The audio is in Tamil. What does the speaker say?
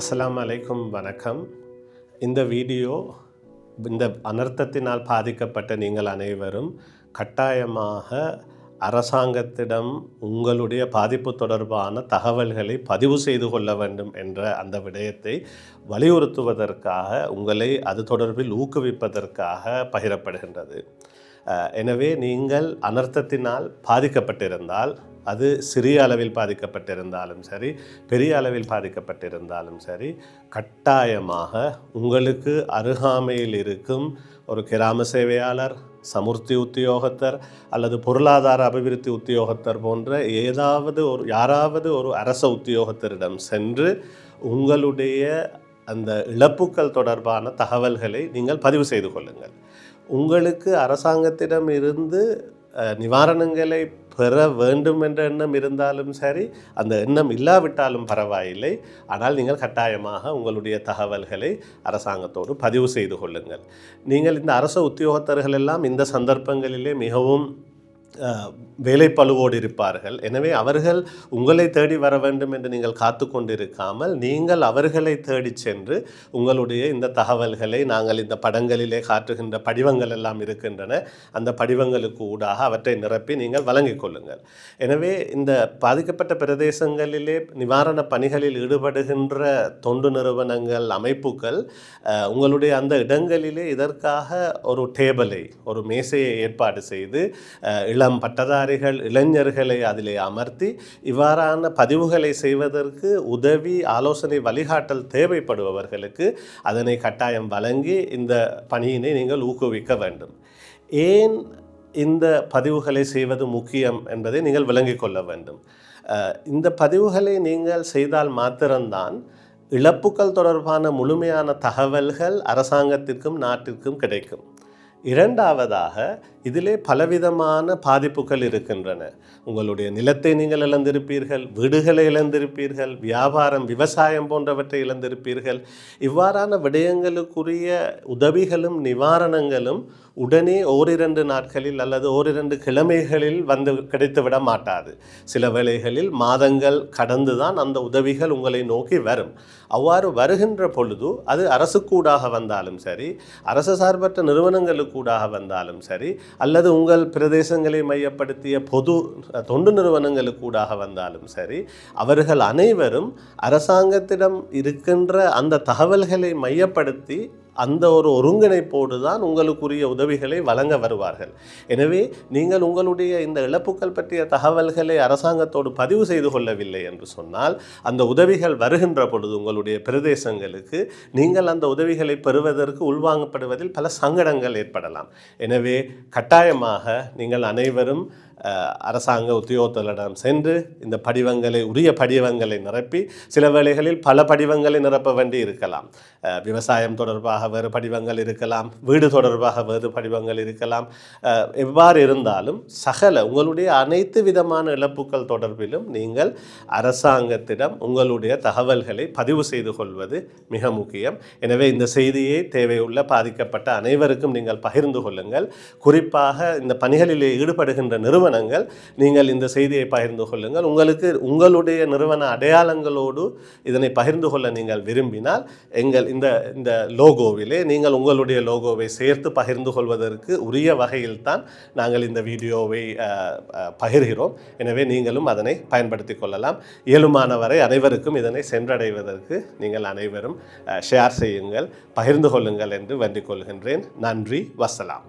அஸ்லாம் அலைக்கும் வணக்கம். இந்த வீடியோ இந்த அனர்த்தத்தினால் பாதிக்கப்பட்ட நீங்கள் அனைவரும் கட்டாயமாக அரசாங்கத்திடம் உங்களுடைய பாதிப்பு தொடர்பான தகவல்களை பதிவு செய்து கொள்ள வேண்டும் என்ற அந்த விடயத்தை வலியுறுத்துவதற்காக உங்களை அது தொடர்பில் ஊக்குவிப்பதற்காக பகிரப்படுகின்றது. எனவே நீங்கள் அனர்த்தத்தினால் பாதிக்கப்பட்டிருந்தால் அது சிறிய அளவில் பாதிக்கப்பட்டிருந்தாலும் சரி பெரிய அளவில் பாதிக்கப்பட்டிருந்தாலும் சரி கட்டாயமாக உங்களுக்கு அருகாமையில் இருக்கும் ஒரு கிராம சேவையாளர் சமுர்த்தி உத்தியோகத்தர் அல்லது பொருளாதார அபிவிருத்தி உத்தியோகத்தர் போன்ற ஏதாவது ஒரு யாராவது ஒரு அரச உத்தியோகத்தரிடம் சென்று உங்களுடைய அந்த இழப்புக்கள் தொடர்பான தகவல்களை நீங்கள் பதிவு செய்து கொள்ளுங்கள். உங்களுக்கு அரசாங்கத்திடம் இருந்து நிவாரணங்களை பெற வேண்டும் என்ற எண்ணம் இருந்தாலும் சரி அந்த எண்ணம் இல்லாவிட்டாலும் பரவாயில்லை. ஆனால் நீங்கள் கட்டாயமாக உங்களுடைய தகவல்களை அரசாங்கத்தோடு பதிவு செய்து கொள்ளுங்கள். நீங்கள் இந்த அரச உத்தியோகத்தர்கள் எல்லாம் இந்த சந்தர்ப்பங்களிலே மிகவும் வேலை பழுவோடு இருப்பார்கள். எனவே அவர்கள் உங்களை தேடி வர வேண்டும் என்று நீங்கள் காத்து கொண்டிருக்காமல் நீங்கள் அவர்களை தேடி சென்று உங்களுடைய இந்த தகவல்களை நாங்கள் இந்த படங்களிலே காட்டுகின்ற படிவங்கள் எல்லாம் இருக்கின்றன. அந்த படிவங்களுக்கு ஊடாக அவற்றை நிரப்பி நீங்கள் வழங்கிக் கொள்ளுங்கள். எனவே இந்த பாதிக்கப்பட்ட பிரதேசங்களிலே நிவாரண பணிகளில் ஈடுபடுகின்ற தொண்டு நிறுவனங்கள் அமைப்புகள் உங்களுடைய அந்த இடங்களிலே இதற்காக ஒரு டேபிளை ஒரு மேசையை ஏற்பாடு செய்து இள இளம் பட்டதாரிகள் இளைஞர்களை அதிலே அமர்த்தி இவ்வாறான பதிவுகளை செய்வதற்கு உதவி ஆலோசனை வழிகாட்டல் தேவைப்படுபவர்களுக்கு அதனை கட்டாயம் வழங்கி இந்த பணியினை நீங்கள் ஊக்குவிக்க வேண்டும். ஏன் இந்த பதிவுகளை செய்வது முக்கியம் என்பதை நீங்கள் விளங்கிக் கொள்ள வேண்டும். இந்த பதிவுகளை நீங்கள் செய்தால் மாத்திரம்தான் இழப்புக்கள் தொடர்பான முழுமையான தகவல்கள் அரசாங்கத்திற்கும் நாட்டிற்கும் கிடைக்கும். இரண்டாவதாக இதிலே பலவிதமான பாதிப்புகள் இருக்கின்றன. உங்களுடைய நிலத்தை நீங்கள் இழந்திருப்பீர்கள் வீடுகளை இழந்திருப்பீர்கள் வியாபாரம் விவசாயம் போன்றவற்றை இழந்திருப்பீர்கள். இவ்வாறான விடயங்களுக்குரிய உதவிகளும் நிவாரணங்களும் உடனே ஓரிரண்டு நாட்களில் அல்லது ஓரிரண்டு கிழமைகளில் வந்து கிடைத்துவிட மாட்டாது. சில வேளைகளில் மாதங்கள் கடந்து தான் அந்த உதவிகள் உங்களை நோக்கி வரும். அவ்வாறு வருகின்ற பொழுது அது அரசுக்கூடாக வந்தாலும் சரி அரசு சார்பற்ற நிறுவனங்களுக்கூடாக வந்தாலும் சரி அல்லது உங்கள் பிரதேசங்களை மையப்படுத்திய பொது தொண்டு நிறுவனங்களுக்கூடாக வந்தாலும் சரி அவர்கள் அனைவரும் அரசாங்கத்திடம் இருக்கின்ற அந்த தகவல்களை மையப்படுத்தி அந்த ஒரு ஒருங்கிணைப்போடு தான் உங்களுக்குரிய உதவிகளை வழங்க வருவார்கள். எனவே நீங்கள் உங்களுடைய இந்த இழப்புக்கள் பற்றிய தகவல்களை அரசாங்கத்தோடு பதிவு செய்து கொள்ளவில்லை என்று சொன்னால் அந்த உதவிகள் வருகின்ற பொழுது உங்களுடைய பிரதேசங்களுக்கு நீங்கள் அந்த உதவிகளை பெறுவதற்கு உள்வாங்கப்படுவதில் பல சங்கடங்கள் ஏற்படலாம். எனவே கட்டாயமாக நீங்கள் அனைவரும் அரசாங்க உத்தியோகத்தலிடம் சென்று இந்த படிவங்களை உரிய படிவங்களை நிரப்பி சில வேளைகளில் பல படிவங்களை நிரப்ப வேண்டி இருக்கலாம். விவசாயம் தொடர்பாக வேறு படிவங்கள் இருக்கலாம் வீடு தொடர்பாக வேறு படிவங்கள் இருக்கலாம். எவ்வாறு இருந்தாலும் சகல உங்களுடைய அனைத்து விதமான இழப்புக்கள் தொடர்பிலும் நீங்கள் அரசாங்கத்திடம் உங்களுடைய தகவல்களை பதிவு செய்து கொள்வது மிக முக்கியம். எனவே இந்த செய்தியை தேவையுள்ள பாதிக்கப்பட்ட அனைவருக்கும் நீங்கள் பகிர்ந்து கொள்ளுங்கள். குறிப்பாக இந்த பணிகளிலே ஈடுபடுகின்ற நிறுவனம் நிறுவனங்கள் நீங்கள் இந்த செய்தியை பகிர்ந்து கொள்ளுங்கள். உங்களுக்கு உங்களுடைய நிறுவன அடையாளங்களோடு இதனை பகிர்ந்து கொள்ள நீங்கள் விரும்பினால் எங்கள் இந்த இந்த லோகோவிலே நீங்கள் உங்களுடைய லோகோவை சேர்த்து பகிர்ந்து கொள்வதற்கு உரிய வகையில்தான் நாங்கள் இந்த வீடியோவை பகிர்கிறோம். எனவே நீங்களும் அதனை பயன்படுத்தி கொள்ளலாம். இயலுமானவரை அனைவருக்கும் இதனை சென்றடைவதற்கு நீங்கள் அனைவரும் ஷேர் செய்யுங்கள் பகிர்ந்து கொள்ளுங்கள் என்று வேண்டிக் கொள்கின்றேன். நன்றி வசலாம்.